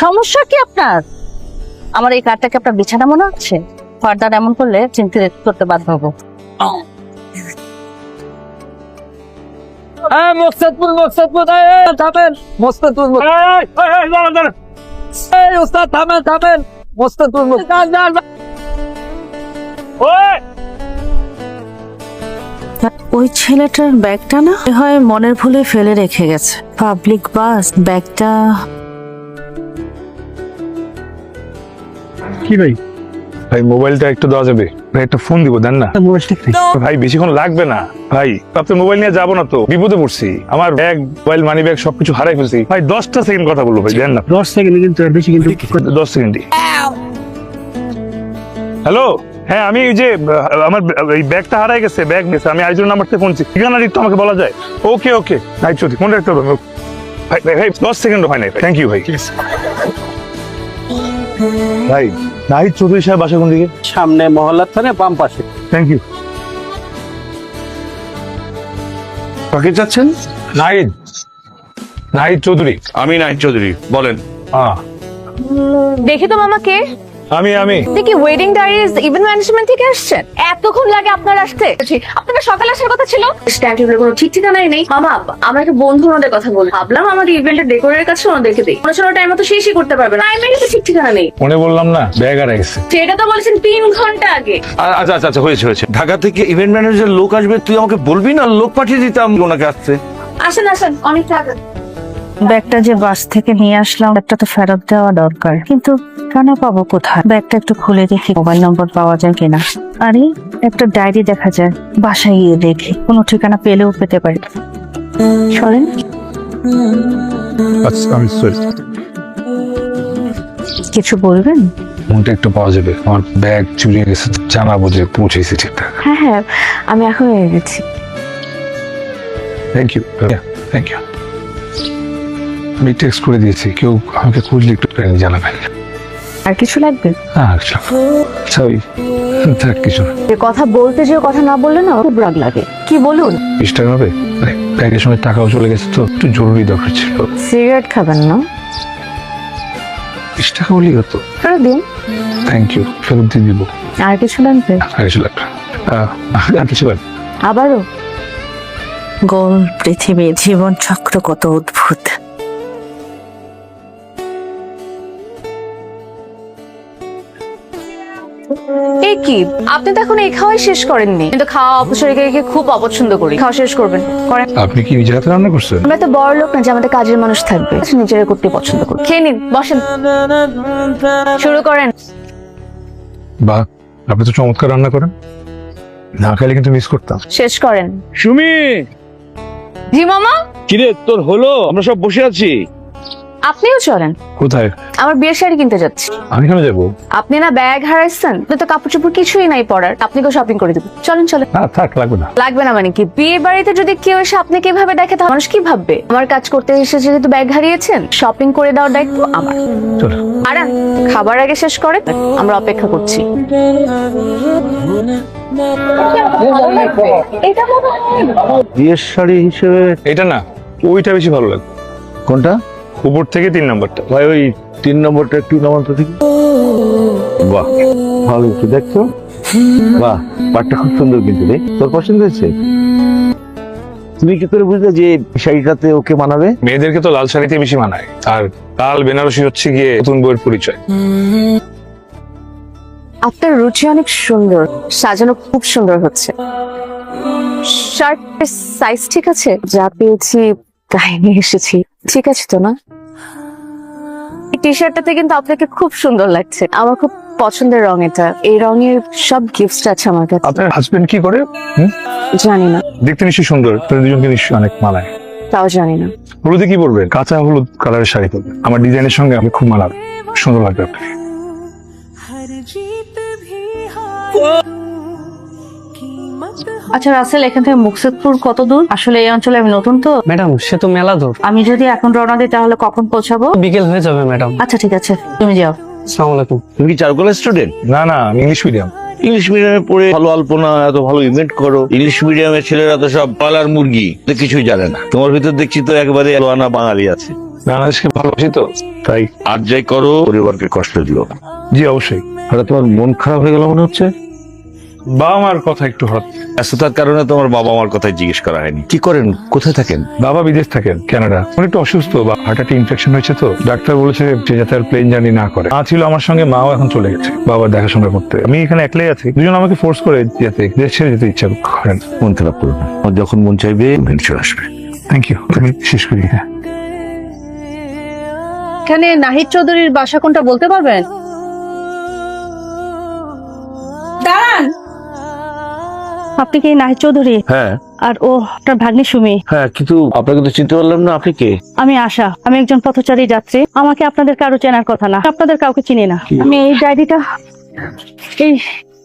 সমস্যা কি আপনার? আমার এই কার্ডটাকে আপনার বিছানা মনে হচ্ছে? ফার্দার এমন করলে চিন্তিত করতে বাধ্য হব। মোকসাদপুর মোকসাদপুর থামেন মোকসাদপুর থামেন থামেন মোকসাদপুর ওই! ছেলেটার ব্যাগটা না হয় মনের ভুলে ফেলে রেখে গেছে। পাবলিক বাস ব্যাগটা। কি ভাই? ভাই মোবাইলটা একটু দেওয়া যাবে। ভাই একটা ফোন দিব দেন না? ভাই বেশিক্ষণ লাগবে না। ভাই আপনার মোবাইল নিয়ে যাব না তো। বিপদে পড়ছি। আমার ব্যাগ মোবাইল মানি ব্যাগ সবকিছু হারাই ফেলছি। ভাই দশটা সেকেন্ড কথা বলব ভাই দেন না। দশ সেকেন্ড কিন্তু বেশি কিন্তু দশ সেকেন্ডই হ্যালো হ্যাঁ আমি এই যে আমার এই ব্যাগটা হারাই গেছে ব্যাগ গেছে আমি আইজুর নাম্বার থেকে ফোন ঠিকানা একটু আমাকে বলা যায়? Okay okay. নাইট চৌধুরী মনে রাখতে হবে ভাই ভাই ভাই দশ সেকেন্ড হয় নাই থ্যাংক ইউ ভাই। ভাই নাহিদ চৌধুরী সাহেব বাসা কোন দিকে? সামনে মহল্লার থানে বাম পাশে। থ্যাংক ইউ কাকে চাচ্ছেন? নাহিদ। নাহিদ চৌধুরী। আমি নাহিদ চৌধুরী বলেন। হ্যাঁ দেখি তো মামাকে আমি আমি। দেখি ওয়েডিং ডায়ারিজ ইভেন্ট ম্যানেজমেন্ট থেকে আসছেন। এতক্ষণ লাগে আপনার আসতে। আপনার সকালে আসার কথা ছিল? টাইম টেবিলের কোনো ঠিক ঠিকানাই নেই। মামা আমরা একটা বন্ধু ওনাদের কথা বলি। ভাবলাম আমাদের ইভেন্টের ডেকোরের কাছে ওনাদেরকে দিই। মনে হচ্ছে টাইম মতো শেষই করতে পারবে না। টাইমের তো ঠিক ঠিকানা নেই। মনে বললাম না ব্যাগ হারাই গেছে। সেটা তো বলেছেন তিন ঘণ্টা আগে। আচ্ছা আচ্ছা আচ্ছা হয়েছে হয়েছে। ঢাকা থেকে ইভেন্ট ম্যানেজার লোক আসবে তুই আমাকে বলবি না? লোক পাঠিয়ে দিতাম ওনাকে আসতে। আসেন আসেন অনেক টাকা ব্যাগটা যে বাস থেকে নিয়ে আসলাম ব্যাগটা তো ফেরত দেওয়া দরকার। কিন্তু কেন পাবো কোথায়? ব্যাগটা একটু খুলে দেখি মোবাইল নম্বর পাওয়া যায় কিনা। আরে একটা ডায়েরি দেখা যায় বাসায় গিয়ে দেখি। কোনো ঠিকানা পেলেও পেতে পারি। চলেন আচ্ছা আমি সরি। কিছু বলবেন? ফোনটা একটু পাওয়া যাবে। আমার ব্যাগ চুরি হয়ে গেছে জানাব যে পৌঁছেছি ঠিকঠাক। হ্যাঁ হ্যাঁ আমি এখন হয়ে গেছি। থ্যাংক ইউ থ্যাংক ইউ আমি টেক্সট করে দিয়েছি কেউ আমাকে খুঁজলে একটু প্ল্যান জানাবেন আর কিছু লাগবে? হ্যাঁ আচ্ছা আচ্ছা ওই থাক কিছু না। যে কথা বলতে যে কথা না বললে না খুব রাগ লাগে। কি বলুন? বিশ টাকা হবে? মানে ব্যাগের সময় টাকাও চলে গেছে তো একটু জরুরি দরকার ছিল। সিগারেট খাবেন না? বিশ টাকা হলেই হতো। ফেরত দিন। থ্যাংক ইউ ফেরত দিয়ে দিব। আর কিছু লাগবে? আর কিছু লাগবে না। আহ, আর কিছু লাগবে না। আবারও। গোল পৃথিবী জীবন চক্র কত অদ্ভুত। এই কি? আপনি তো এখন এই খাওয়াই শেষ করেননি। কিন্তু খাওয়া খুব অপছন্দ করি। খাওয়া শেষ করবেন। করেন। আপনি কি নিজের হাতে রান্না করছেন? আমরা তো বড় লোক না যে আমাদের কাজের মানুষ থাকবে। আচ্ছা, নিজেরা করতে পছন্দ করি। খেয়ে নিন বসেন। শুরু করেন। বা আপনি তো চমৎকার রান্না করেন। না খাইলে কিন্তু মিস করতাম। শেষ করেন। সুমি! জি মামা কিরে তোর হলো? আমরা সব বসে আছি। আপনিও চলেন। কোথায়? আমার বিয়ের শাড়ি কিনতে যাচ্ছি। আমি কেন যাব? আপনি না ব্যাগ হারাইছেন আপনি তো কাপড় চোপড় কিছুই নাই পরার। আপনাকে শপিং করে দেবো চলেন চলেন। না থাক লাগবে না। লাগবে না মানে কি? বিয়ে বাড়িতে যদি কেউ এসে আপনাকে এভাবে দেখে তাহলে মানুষ কি ভাববে? আমার কাজ করতে এসে যেহেতু ব্যাগ হারিয়েছেন শপিং করে দেওয়ার দায়িত্ব আমার। চলো। আর খাবার আগে শেষ করে আমরা অপেক্ষা করছি। এটা মনে হয় বিয়ের শাড়ি হিসেবে এটা না ওইটা বেশি ভালো লাগে। কোনটা? উপর থেকে তিন নম্বরটা। ভাই ওই তিন নম্বরটা একটু নামান্ত থেকে বাহ ভালো একটু দেখছ? বাহ পাটটা খুব সুন্দর কিন্তু রে। তোর পছন্দ হয়েছে? তুমি কি করে বুঝলে যে শাড়িটাতে ওকে মানাবে? মেয়েদেরকে তো লাল শাড়িতে বেশি মানায়। আর লাল বেনারসি হচ্ছে গিয়ে নতুন বইয়ের পরিচয়। আপনার রুচি অনেক সুন্দর সাজানো খুব সুন্দর হচ্ছে। শার্টের সাইজ ঠিক আছে? যা পেয়েছি তাই নিয়ে এসেছি। ঠিক আছে তো না? এই টি শার্টটাতে কিন্তু আপনাকে খুব সুন্দর লাগছে। আমার খুব পছন্দের রং এটা। এই রঙের সব গিফটস আছে আমার কাছে। আপনার হাজবেন্ড কি করে? হুম? জানি না। দেখতে নিশ্চয়ই সুন্দর। তোদের দুজনকে নিশ্চয়ই অনেক মানায়। তাও জানি না। হলুদে কি পরবেন কাঁচা হলুদ কালারের শাড়ি পরবেন। আমার ডিজাইনের সঙ্গে আমি খুব মানাবে। সুন্দর লাগবে আপনাকে। আচ্ছা রাসেল এখান থেকে মুকসেদপুর কত দূর? আসলে এই অঞ্চলে আমি নতুন তো। ম্যাডাম সে তো মেলা দূর। আমি যদি এখন রওনা দিই তাহলে কখন পৌঁছাবো? বিকেল হয়ে যাবে ম্যাডাম। আচ্ছা ঠিক আছে। তুমি যাও। আসসালামু আলাইকুম। তুমি কি চারুকলা স্টুডেন্ট না না আমি ইংলিশ মিডিয়াম ইংলিশ মিডিয়ামে পড়ে ভালো আলপনা এত ভালো ইভেন্ট করো। ইংলিশ মিডিয়ামের ছেলেরা তো সব পালার মুরগি তো কিছুই জানে না। তোমার ভিতর দেখছি তো একেবারে লোয়ানা বাঙালি আছে। বাংলাদেশকে ভালোবাসি তো। তাই। আর যাই করো পরিবারকে কষ্ট দিও জি অবশ্যই। হঠাৎ তোমার মন খারাপ হয়ে গেল মনে হচ্ছে? বাবা মার কথা একটু হঠাৎ। ব্যস্ততার কারণে তোমার বাবা মার কথাই জিজ্ঞেস করা হয়নি। কি করেন? কোথায় থাকেন? বাবা বিদেশ থাকেন কানাডা। উনি একটু অসুস্থ বা হার্ট অ্যাটাক ইনফেকশন হয়েছে তো। ডাক্তার বলেছে যে যাতে আর প্লেন জার্নি না করে। মা ছিল আমার সঙ্গে মাও এখন চলে গেছে। বাবার দেখাশোনা করতে। আমি এখানে একলাই আছি। দুজন আমাকে ফোর্স করে যেতে দেশ ছেড়ে যেতে ইচ্ছা করেন। মন খারাপ করো না। আমার যখন মন চাইবে চলে আসবে। থ্যাংক ইউ আমি শেষ করি হ্যাঁ। এখানে নাহিদ চৌধুরীর বাসা কোনটা বলতে পারবেন? আপনি কি নাহিদ চৌধুরী হ্যাঁ। আর ও আপনার ভাগ্নি সুমি। হ্যাঁ কিন্তু আপনাকে তো চিনতে পারলাম না আপনি কে? আমি আশা আমি একজন পথচারী যাত্রী। আমাকে আপনাদের কারও চেনার কথা না আপনাদের কাউকে চিনি না। আমি এই ডায়েরিটা এই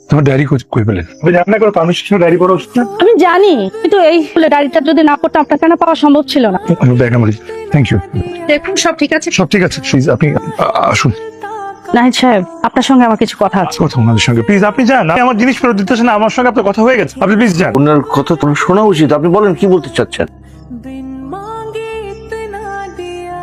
তোমার ডায়েরি কই পেলেন আমি জানি কোনো পারমিশন ডায়েরি পড়া আমি জানি কিন্তু এই ডায়েরিটা যদি না পড়তাম আপনার কেন পাওয়া সম্ভব ছিল না? আমি ব্যাগ আমার থ্যাংক ইউ দেখুন সব ঠিক আছে? সব ঠিক আছে প্লিজ আপনি আসুন। নাহিদ সাহেব আপনার সঙ্গে আমার কিছু কথা আছে। কথা ওনাদের সঙ্গে। প্লিজ আপনি যান। আপনি আমার জিনিস ফেরত দিতেছেন না আমার সঙ্গে আপনার কথা হয়ে গেছে। আপনি প্লিজ যান। ওনার কথা তো শোনা উচিত। আপনি বলেন কি বলতে চাচ্ছেন?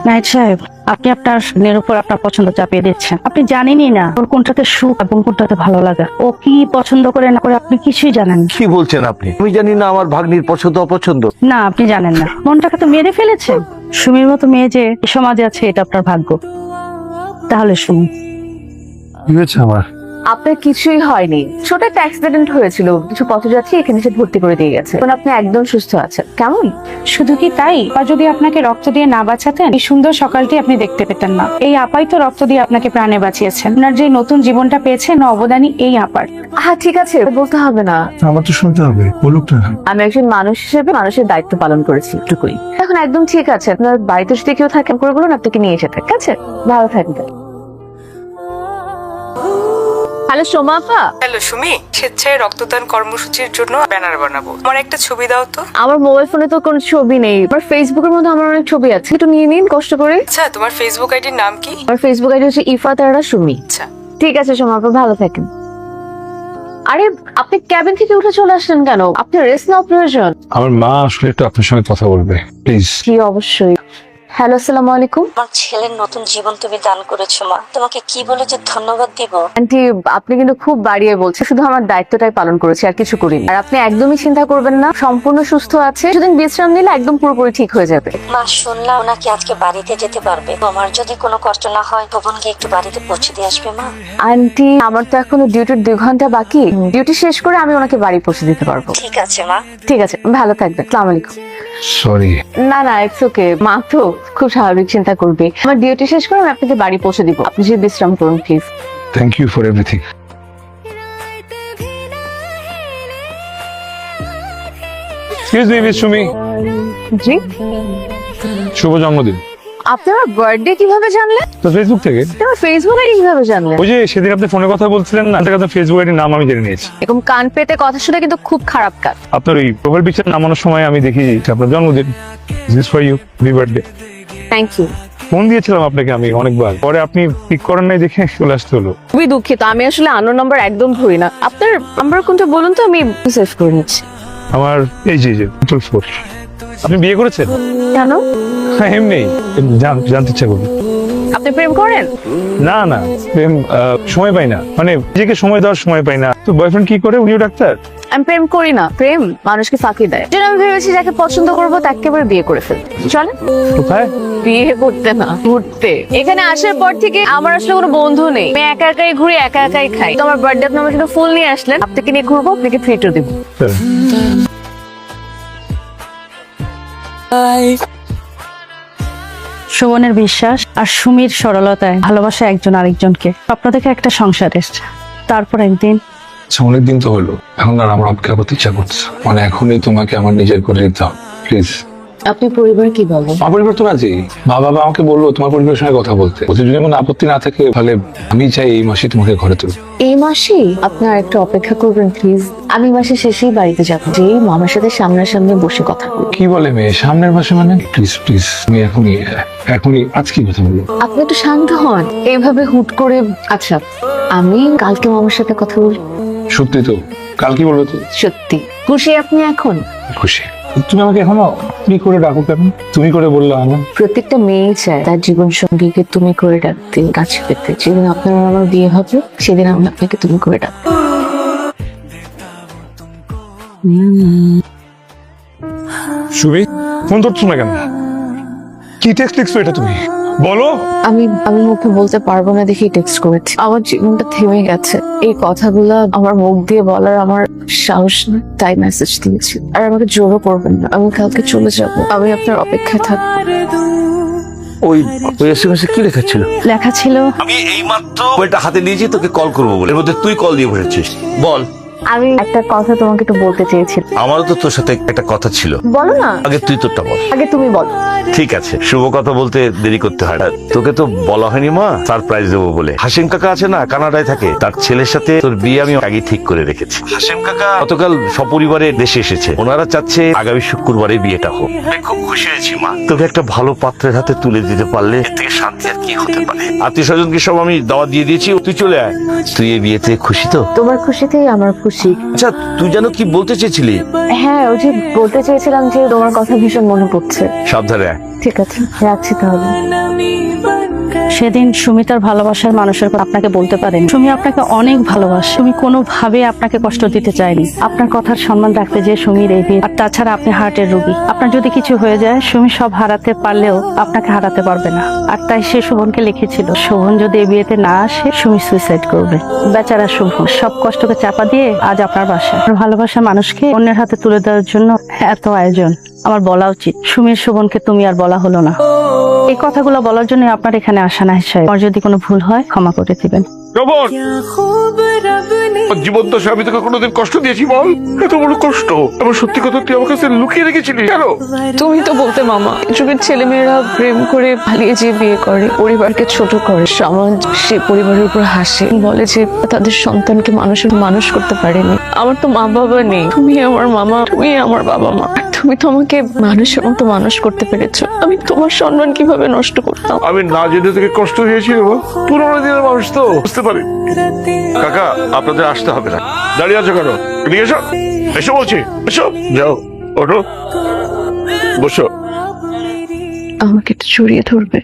নাহিদ সাহেব আপনি আপনার মেয়ের উপর আপনার পছন্দ চাপিয়ে দিচ্ছেন। আপনি জানেনই না ওর কোনটাতে সুখ এবং কোনটাতে ভালো লাগা। ও কি পছন্দ করে না করে আপনি কিছুই জানেন না। কি বলছেন আপনি? আমি জানি না আমার ভাগ্নির পছন্দ অপছন্দ। না আপনি জানেন না। মনটাকে তো মেরে ফেলেছেন সুমির মতো মেয়ে যে সমাজে আছে এটা আপনার ভাগ্য। তাহলে শুনুন কি হয়েছে আমার। আপনার কিছুই হয়নি। ছোট একটা অ্যাক্সিডেন্ট হয়েছিল। কিছু পথযাত্রী এখানে এসে ভর্তি করে দিয়ে গেছে। এখন আপনি একদম সুস্থ আছেন। কেমন? শুধু কি তাই? বা যদি আপনাকে রক্ত দিয়ে না বাঁচাতেন এই সুন্দর সকালটি আপনি দেখতে পেতেন না। এই আপাই তো রক্ত দিয়ে আপনাকে প্রাণে বাঁচিয়েছেন। আপনার যে নতুন জীবনটা পেয়েছেন অবদানই এই আপার। হ্যাঁ ঠিক আছে বলতে হবে না। আমার তো শুনতে হবে বলুক না। আমি একজন মানুষ হিসেবে মানুষের দায়িত্ব পালন করেছি একটুকুই এখন একদম ঠিক আছে। আপনার বাড়িতে যদি কেউ থাকে করে বলুন আপনাকে নিয়ে এসে ঠিক আছে? ভালো থাকবেন। হ্যালো সোমা আপা। হ্যালো সুমি স্বেচ্ছায় রক্তদান কর্মসূচির জন্য ব্যানার বানাবো। আমার একটা ছবি দাও তো। আমার মোবাইল ফোনে তো কোনো ছবি নেই। আমার ফেসবুকের মধ্যে আমার অনেক ছবি আছে। একটু নিয়ে নিন কষ্ট করে। আচ্ছা তোমার ফেসবুক আইডির নাম কি? আমার ফেসবুক আইডি হচ্ছে ইফা তারা সুমি। আচ্ছা। ঠিক আছে সোমা আপা ভালো থাকেন। আরে আপনি ক্যাবিন থেকে উঠে চলে আসলেন কেন? আপনি রেস্ট নেওয়া প্রয়োজন। আমার মা আসলে একটু আপনার সঙ্গে কথা বলবে প্লিজ জি অবশ্যই। হ্যালো আসসালামু আলাইকুম। আমার ছেলের নতুন জীবন তুমি দান করেছ মা। তোমাকে কি বলে যে ধন্যবাদ দিব? আন্টি আপনি কিন্তু খুব বাড়িয়ে বলছে শুধু আমার দায়িত্বটাই পালন করেছি আর কিছু করিনি। আর আপনি একদমই চিন্তা করবেন না সম্পূর্ণ সুস্থ আছে। কিছুদিন বিশ্রাম নিলে একদম পুরোপুরি ঠিক হয়ে যাবে। মা শুনলাম নাকি আজকে বাড়িতে যেতে পারবে। আমার যদি কোনো কষ্ট না হয় ভবনকে একটু বাড়িতে পৌঁছে দিয়ে আসবে মা। আন্টি আমার তো এখনও ডিউটির দুই ঘণ্টা বাকি। ডিউটি শেষ করে আমি ওনাকে বাড়ি পৌঁছে দিতে পারব। ঠিক আছে মা। ঠিক আছে ভালো থাকবেন। সালাম আলাইকুম। সরি না না ইটস ওকে মা তো খুব স্বাভাবিক চিন্তা করবে। আমার ডিউটি শেষ করে আমি আপনাকে বাড়ি পৌঁছে দিব। আপনি যদি বিশ্রাম করুন please thank you for everything excuse me miss Sumi ji? শুভ জন্মদিন। আপনি আমার বার্থডে কীভাবে জানলেন? তো ফেসবুক থেকে। আমার ফেসবুক আইডি কীভাবে জানলেন? ওই যে সেদিন আপনি ফোনে কথা বলছিলেন না আপনার ফেসবুক আইডির নাম আমি জেনে নিয়েছি। এরকম কান পেতে কথা শুনে কিন্তু খুব খারাপ কাজ। আপনার ওই প্রোফাইল পিকচার নামানোর সময় আমি দেখি যে আপনার জন্মদিন। This for you happy birthday thank you phone দিয়েছিলাম আপনাকে আমি অনেকবার। পরে আপনি পিক করেন নাই দেখে চলে আসতে হলো। খুবই দুঃখিত আমি আসলে আনো নাম্বার একদম ধরি না। আপনার নাম্বার কোনটা বলুন তো আমি সেভ করে নিচ্ছি। আমার এই যে যে ফোর আপনি বিয়ে করেছেন? কেন? হ্যাঁ এমনি। জানতে ইচ্ছা করবে। আপনি প্রেম করেন? না না প্রেম সময় পাই না। মানে নিজেকে সময় দেওয়ার সময় পাই না। তো বয়ফ্রেন্ড কি করে? উনিও ডাক্তার? আমি প্রেম করি না। প্রেম মানুষকে ফাঁকি দেয়। যেটা আমি ভেবেছি যাকে পছন্দ করব তাকে একেবারে বিয়ে করে ফেল চলেন। কোথায়? বিয়ে করতে না ঘুরতে। এখানে আসার পর থেকে আমার আসলে কোনো বন্ধু নেই। আমি একা একাই ঘুরি একা একাই খাই। তো আমার বার্থডে আপনি আমার জন্য ফুল নিয়ে আসলেন। আপনাকে নিয়ে ঘুরবো আপনাকে ফ্রিটও দিব। চলেন। সুমনের বিশ্বাস আর সুমির সরলতায় ভালোবাসা একজন আরেকজনকে। স্বপ্ন দেখে একটা সংসার এসছে। তারপর একদিন আচ্ছা অনেকদিন তো হলো। এখন আর আমার অপেক্ষা করতে ইচ্ছা করছে। মানে এখনই তোমাকে আমার নিজের করে দিতে হবে। প্লিজ আপনি পরিবার কি বলেন? আমার পরিবার তো রাজি। মা বাবা আমাকে বলল তোমার পরিবারের সঙ্গে কথা বলতে। ওদের যদি কোনো আপত্তি না থাকে তাহলে আমি চাই এই মাসে তোমাকে ঘরে তুলব এই মাসেই আপনি আর একটু অপেক্ষা করবেন প্লিজ আমি মাসে শেষেই বাড়িতে যাব যে মামার সাথে সামনাসামনি বসে কথা বলব। কি বলে মেয়ে? সামনের মাসে মানে? প্লিজ প্লিজ আমি এখনই এখনই আজকে কথা বলব। আপনি একটু শান্ত হন। এইভাবে হুট করে আচ্ছা আমি কালকে মামার সাথে কথা বলব? সত্যি তো। কাল কি বলবে তো? সত্যি। খুশি আপনি এখন? খুশি। তুমি আমাকে এখনও তুমি করে ডাকো কেন? তুমি করে বললে না। প্রত্যেকটা মেয়ে চায় তার জীবন সঙ্গীকে তুমি করে ডাকতে কাছে পেতে যেদিন আপনার আমার বিয়ে হবে সেদিন আমি আপনাকে তুমি করে ডাকবো। সুমি ফোন ধরছো না কেন? কি টেক্সট লিখছো এটা তুমি? বলো। আমি আমি মুখে বলতে পারব না দেখি টেক্সট করেছি। আমার জীবনটা থেমে গেছে। এই কথাগুলো আমার মুখ দিয়ে বলার আমার সাহস না তাই মেসেজ দিয়েছি। আর আমাকে জোরও করবেন না। আমি কালকে চলে যাব। আমি আপনার অপেক্ষায় থাকব। ওই ওই এসএমএসে কি লেখা ছিল? লেখা ছিল আমি এই মাত্র মোবাইলটা হাতে নিয়েছি তোকে কল করব বলে। এর মধ্যে তুই কল দিয়ে বসেছিস। বল। আমি একটা কথা তোমাকে একটু বলতে চেয়েছিলাম। আমারও তো তোর সাথে একটা কথা ছিল। বলো না। আগে তুই তোরটা বল। আগে তুমি বলো। ঠিক আছে শুভ কথা বলতে দেরি করতে হয় না। তোকে তো বলা হয়নি মা। সারপ্রাইজ দেবো বলে। হাসিম কাকা আছে না? কানাডায় থাকে। তার ছেলের সাথে তোর বিয়ে আমি আগে ঠিক করে রেখেছি। হাসিম কাকা? গতকাল সপরিবারে দেশে এসেছে। ওনারা চাচ্ছে আগামী শুক্রবারে বিয়েটা হোক। আমি খুব খুশি হয়েছি মা। তোকে একটা ভালো পাত্রের হাতে তুলে দিতে পারলে এর থেকে শান্তি আর কি হতে পারে? আত্মীয় স্বজনকে সব আমি দাওয়া দিয়ে দিয়েছি। তুই চলে আয়। তুই এই বিয়েতে খুশি তো? তোমার খুশিতেই আমার খুশি। আচ্ছা তুই যেন কি বলতে চেয়েছিলি? হ্যাঁ ওই যে বলতে চেয়েছিলাম যে তোমার কথা ভীষণ মনে পড়ছে। সাবধানে। ঠিক আছে রাখছি তাহলে। সেদিন সুমি তার ভালোবাসার মানুষের আপনাকে বলতে পারেন। সুমি আপনাকে অনেক ভালোবাসে। সুমি কোনোভাবে আপনাকে কষ্ট দিতে চায়নি। আপনার কথার সম্মান রাখতে যে সুমির এই আর তাছাড়া আপনি হার্টের রোগী। আপনার যদি কিছু হয়ে যায়, সুমি সব হারাতে পারলেও আপনাকে হারাতে পারবে না। আর তাই সে শোভনকে লিখেছিল, শোভন যদি এই বিয়েতে না আসে, সুমি সুইসাইড করবে। বেচারা শোভন, সব কষ্টকে চাপা দিয়ে আজ আপনার বাসা ভালোবাসার মানুষকে অন্যের হাতে তুলে দেওয়ার জন্য এত আয়োজন। আমার বলা উচিত, সুমির শোভনকে তুমি আর বলা হলো না। এই কথাগুলো বলার জন্য আপনার এখানে আসা না হিসাবে আমার যদি কোনো ভুল হয় ক্ষমা করে দিবেন। জীবন দশা আমি তোকে কোনোদিন কষ্ট দিয়েছি বল। এত বড় কষ্ট। আমার সত্যি কথা তুই আমার কাছে লুকিয়ে রেখেছিলি কেন? তুমি তো বলতে মামা যুগের ছেলেমেয়েরা প্রেম করে পালিয়ে যেয়ে বিয়ে করে পরিবারকে ছোট করে সমাজ সে পরিবারের উপর হাসে। বলে যে তাদের সন্তানকে মানুষের মানুষ করতে পারেনি। আমার তো মা বাবা নেই। তুমি আমার মামা তুমি আমার বাবা মা তুমি তো আমাকে মানুষের মতো মানুষ করতে পেরেছ। আমি তোমার সম্মান কীভাবে নষ্ট করতাম? আমি না জেনে থেকে কষ্ট দিয়েছি রে বাবা। পুরোনো দিনের মানুষ তো বুঝতে পারি। কাকা আপনাদের আসতে হবে না। দাঁড়িয়ে আছো কেন? এদিকে এসো। এসো বলছি। এসো। যাও ওঠো। বসো। আমাকে একটু জড়িয়ে ধরবে।